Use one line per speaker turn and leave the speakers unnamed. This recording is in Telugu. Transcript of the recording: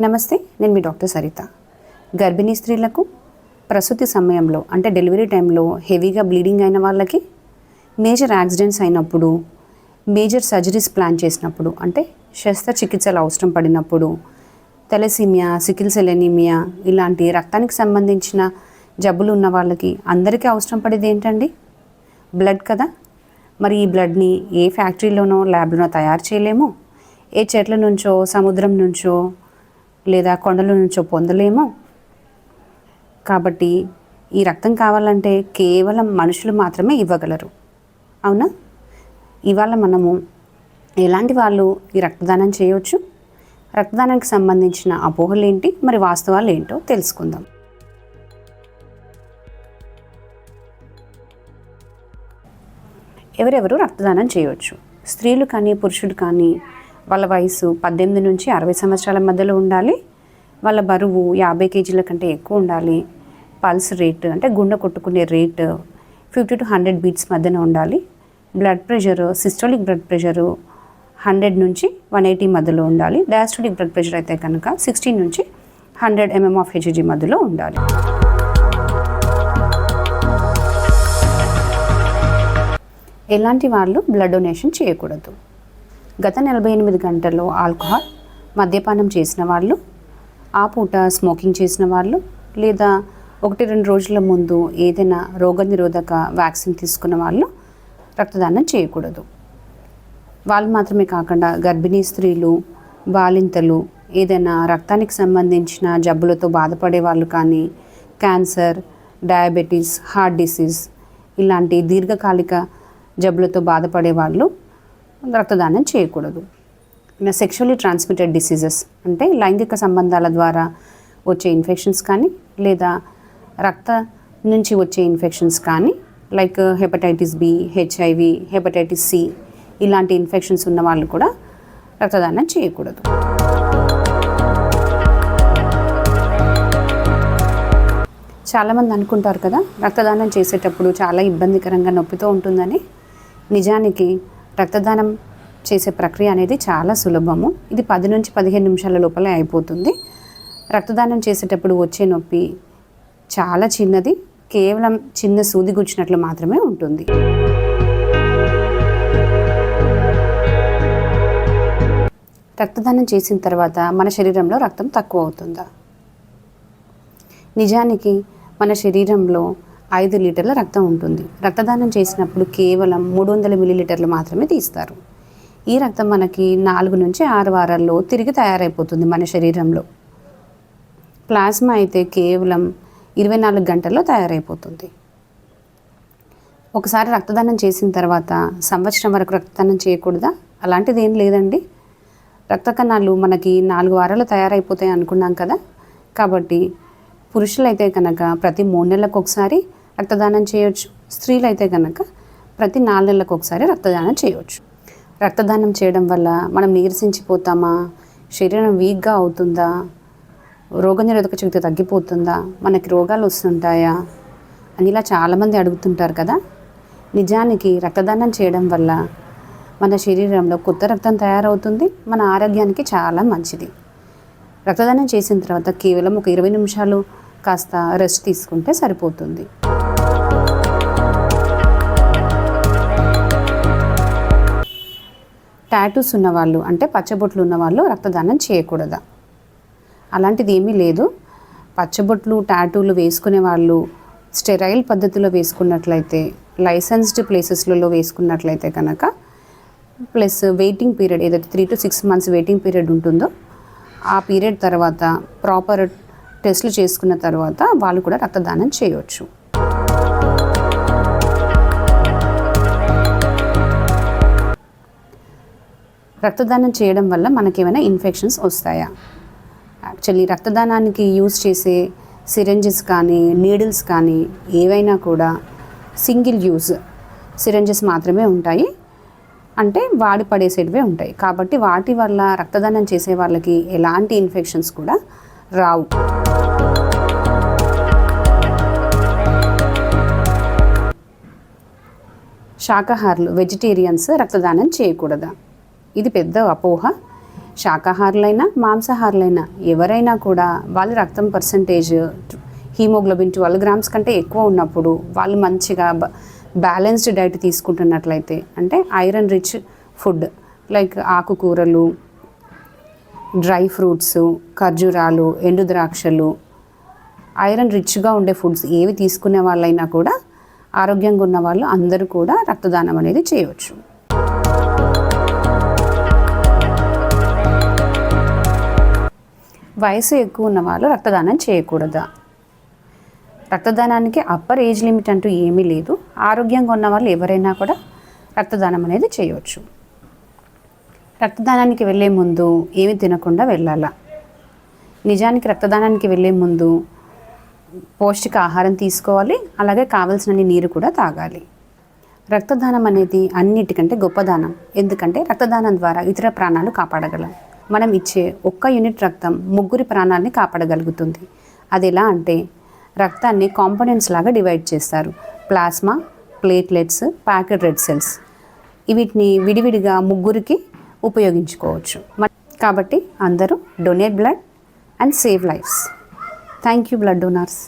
నమస్తే నేను మీ డాక్టర్ సరిత. గర్భిణీ స్త్రీలకు ప్రసూతి సమయంలో అంటే డెలివరీ టైంలో హెవీగా బ్లీడింగ్ అయిన వాళ్ళకి మేజర్ యాక్సిడెంట్స్ అయినప్పుడు మేజర్ సర్జరీస్ ప్లాన్ చేసినప్పుడు అంటే శస్త్రచికిత్సలు అవసరం పడినప్పుడు తెలసీమియా సికిల్ సెలెనీమియా ఇలాంటి రక్తానికి సంబంధించిన జబ్బులు ఉన్న వాళ్ళకి అందరికీ అవసరం పడేది ఏంటండి? బ్లడ్ కదా? మరి ఈ బ్లడ్ని ఏ ఫ్యాక్టరీలోనో ల్యాబ్లోనో తయారు చేయలేము? ఏ చెట్ల నుంచో సముద్రం నుంచో లేదా కొండల నుంచో పొందలేము? కాబట్టి ఈ రక్తం కావాలంటే కేవలం మనుషులు మాత్రమే ఇవ్వగలరు. అవునా? ఇవాళ మనము ఎలాంటి వాళ్ళు ఈ రక్తదానం చేయవచ్చు రక్తదానానికి సంబంధించిన అపోహలు ఏంటి మరి వాస్తవాలు ఏంటో తెలుసుకుందాం. ఎవరెవరు రక్తదానం చేయవచ్చు స్త్రీలు కానీ పురుషుడు కానీ వాళ్ళ వయసు పద్దెనిమిది నుంచి అరవై సంవత్సరాల మధ్యలో ఉండాలి. వాళ్ళ బరువు యాభై కేజీల కంటే ఎక్కువ ఉండాలి. పల్స్ రేట్ అంటే గుండె కొట్టుకునే rate fifty to hundred beats మధ్యన ఉండాలి. Blood pressure systolic blood pressure hundred నుంచి వన్ ఎయిటీ మధ్యలో ఉండాలి. డయాస్టోలిక్ బ్లడ్ ప్రెషర్ అయితే కనుక సిక్స్టీన్ నుంచి హండ్రెడ్ ఎంఎం ఆఫ్ హెచ్జీ మధ్యలో ఉండాలి. ఎలాంటి వాళ్ళు బ్లడ్ డొనేషన్ చేయకూడదు. గత నలభై ఎనిమిది గంటల్లో ఆల్కహాల్ మద్యపానం చేసిన వాళ్ళు ఆ పూట స్మోకింగ్ చేసిన వాళ్ళు లేదా ఒకటి రెండు రోజుల ముందు ఏదైనా రోగనిరోధక వ్యాక్సిన్ తీసుకున్న వాళ్ళు రక్తదానం చేయకూడదు. వాళ్ళు మాత్రమే కాకుండా గర్భిణీ స్త్రీలు బాలింతలు ఏదైనా రక్తానికి సంబంధించిన జబ్బులతో బాధపడే వాళ్ళు కానీ క్యాన్సర్ డయాబెటీస్ హార్ట్ డిసీజ్ ఇలాంటి దీర్ఘకాలిక జబ్బులతో బాధపడే వాళ్ళు రక్తదానం చేయకూడదు. సెక్షువల్లీ ట్రాన్స్మిటెడ్ డిసీజెస్ అంటే లైంగిక సంబంధాల ద్వారా వచ్చే ఇన్ఫెక్షన్స్ కానీ లేదా రక్త నుంచి వచ్చే ఇన్ఫెక్షన్స్ కానీ like hepatitis B HIV hepatitis C ఇలాంటి ఇన్ఫెక్షన్స్ ఉన్న వాళ్ళు కూడా రక్తదానం చేయకూడదు. చాలామంది అనుకుంటారు కదా రక్తదానం చేసేటప్పుడు చాలా ఇబ్బందికరంగా నొప్పితో ఉంటుందని. నిజానికి రక్తదానం చేసే ప్రక్రియ అనేది చాలా సులభము. ఇది పది నుంచి పదిహేను నిమిషాల లోపలే అయిపోతుంది. రక్తదానం చేసేటప్పుడు వచ్చే నొప్పి చాలా చిన్నది. కేవలం చిన్న సూది గుచ్చినట్లు మాత్రమే ఉంటుంది. రక్తదానం చేసిన తర్వాత మన శరీరంలో రక్తం తక్కువ అవుతుందా? నిజానికి మన శరీరంలో ఐదు లీటర్ల రక్తం ఉంటుంది. రక్తదానం చేసినప్పుడు కేవలం మూడు వందల మిల్లీలీటర్లు మాత్రమే తీస్తారు. ఈ రక్తం మనకి నాలుగు నుంచి ఆరు వారాల్లో తిరిగి తయారైపోతుంది మన శరీరంలో. ప్లాస్మా అయితే కేవలం ఇరవై నాలుగు గంటల్లో తయారైపోతుంది. ఒకసారి రక్తదానం చేసిన తర్వాత సంవత్సరం వరకు రక్తదానం చేయకూడదా? అలాంటిది ఏం లేదండి. రక్త కణాలు మనకి నాలుగు వారాలు తయారైపోతాయి అనుకున్నాం కదా. కాబట్టి పురుషులైతే కనుక ప్రతి మూడు నెలలకు ఒకసారి రక్తదానం చేయొచ్చు. అయితే కనుక ప్రతి నాలుగు నెలలకు ఒకసారి రక్తదానం చేయవచ్చు రక్తదానం చేయడం వల్ల మనం నీరసించిపోతామా? శరీరం వీక్గా అవుతుందా? రోగనిరోధక శక్తి తగ్గిపోతుందా? మనకి రోగాలు వస్తుంటాయా? అని ఇలా చాలామంది అడుగుతుంటారు కదా. నిజానికి రక్తదానం చేయడం వల్ల మన శరీరంలో కొత్త రక్తం తయారవుతుంది. మన ఆరోగ్యానికి చాలా మంచిది. రక్తదానం చేసిన తర్వాత కేవలం ఒక ఇరవై నిమిషాలు కాస్త రెస్ట్ తీసుకుంటే సరిపోతుంది. టాటూస్ ఉన్నవాళ్ళు అంటే పచ్చబొట్లు ఉన్నవాళ్ళు రక్తదానం చేయకూడదా? అలాంటిది ఏమీ లేదు. పచ్చబొట్లు టాటూలు వేసుకునే వాళ్ళు స్టెరైల్ పద్ధతిలో వేసుకున్నట్లయితే లైసెన్స్డ్ ప్లేసెస్లలో వేసుకున్నట్లయితే కనుక ప్లస్ వెయిటింగ్ పీరియడ్ ఏదైతే three to six months waiting period ఉంటుందో ఆ పీరియడ్ తర్వాత ప్రాపర్ టెస్ట్లు చేసుకున్న తర్వాత వాళ్ళు కూడా రక్తదానం చేయవచ్చు రక్తదానం చేయడం వల్ల మనకేమైనా ఇన్ఫెక్షన్స్ వస్తాయా? యాక్చువల్లీ రక్తదానానికి యూజ్ చేసే సిరంజెస్ కానీ నీడిల్స్ కానీ ఏవైనా కూడా సింగిల్ యూజ్ సిరంజెస్ మాత్రమే ఉంటాయి. అంటే వాడి పడేసేటివే ఉంటాయి. కాబట్టి వాటి వల్ల రక్తదానం చేసే వాళ్ళకి ఎలాంటి ఇన్ఫెక్షన్స్ కూడా రావు. శాకాహారులు వెజిటేరియన్స్ రక్తదానం చేయకూడదా? ఇది పెద్ద అపోహ. శాకాహారులైనా మాంసాహారులైనా ఎవరైనా కూడా వాళ్ళ రక్తం పర్సంటేజ్ హీమోగ్లోబిన్ ట్వెల్వ్ గ్రామ్స్ కంటే ఎక్కువ ఉన్నప్పుడు వాళ్ళు మంచిగా బ్యాలెన్స్డ్ డైట్ తీసుకుంటున్నట్లయితే అంటే ఐరన్ రిచ్ ఫుడ్ లైక్ ఆకుకూరలు డ్రై ఫ్రూట్స్ ఖర్జూరాలు ఎండు ద్రాక్షలు ఐరన్ రిచ్గా ఉండే ఫుడ్స్ ఏవి తీసుకునే వాళ్ళైనా కూడా ఆరోగ్యంగా ఉన్న వాళ్ళు అందరూ కూడా రక్తదానం అనేది చేయవచ్చు. వయసు ఎక్కువ ఉన్న వాళ్ళు రక్తదానం చేయకూడదా? రక్తదానానికి అప్పర్ ఏజ్ లిమిట్ అంటూ ఏమీ లేదు. ఆరోగ్యంగా ఉన్న వాళ్ళు ఎవరైనా కూడా రక్తదానం అనేది చేయవచ్చు రక్తదానానికి వెళ్ళే ముందు ఏమి తినకుండా వెళ్ళాలా? నిజానికి రక్తదానానికి వెళ్ళే ముందు పౌష్టిక ఆహారం తీసుకోవాలి అలాగే కావలసినన్ని నీరు కూడా తాగాలి. రక్తదానం అనేది అన్నిటికంటే గొప్ప దానం. ఎందుకంటే రక్తదానం ద్వారా ఇతర ప్రాణాలు కాపాడగలం. మనం ఇచ్చే ఒక్క యూనిట్ రక్తం ముగ్గురి ప్రాణాలని కాపాడగలుగుతుంది. అది ఎలా అంటే రక్తాన్ని కాంపోనెంట్స్ లాగా డివైడ్ చేస్తారు. Plasma platelets packet red cells. వీటిని విడివిడిగా ముగ్గురికి ఉపయోగించుకోవచ్చు. కాబట్టి అందరూ donate blood and save lives. Thank you blood donors.